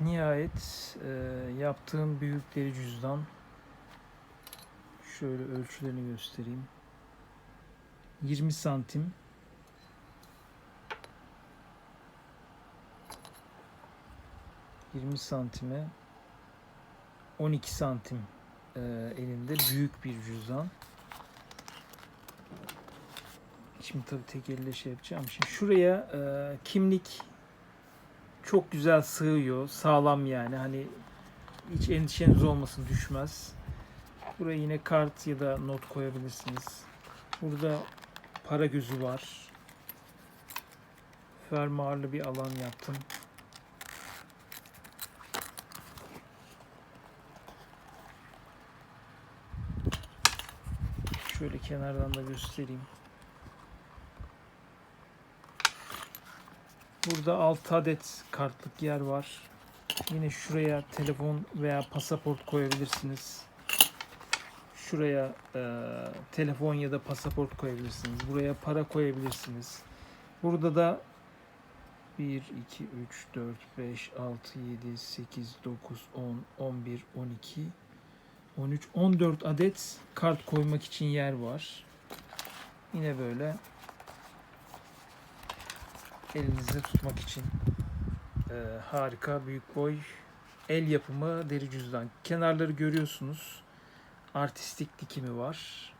Nihayet e, yaptığım büyükleri cüzdan. Şöyle ölçülerini göstereyim. 20 santim. ...20 santime... ...12 santim... e, ...elinde büyük bir cüzdan. Şimdi tabii tek elle şey yapacağım. Şimdi şuraya e, kimlik çok güzel sığıyor. Sağlam yani. Hani hiç endişeniz olmasın düşmez. Buraya yine kart ya da not koyabilirsiniz. Burada para gözü var. Fermuarlı bir alan yaptım. Şöyle kenardan da göstereyim. Burada 6 adet kartlık yer var. Yine şuraya telefon veya pasaport koyabilirsiniz. Şuraya e, telefon ya da pasaport koyabilirsiniz. Buraya para koyabilirsiniz. Burada da 1, 2, 3, 4, 5, 6, 7, 8, 9, 10, 11, 12, 13, 14 adet kart koymak için yer var. Yine böyle elinizde tutmak için e, harika büyük boy el yapımı deri cüzdan. Kenarları görüyorsunuz. Artistik dikimi var.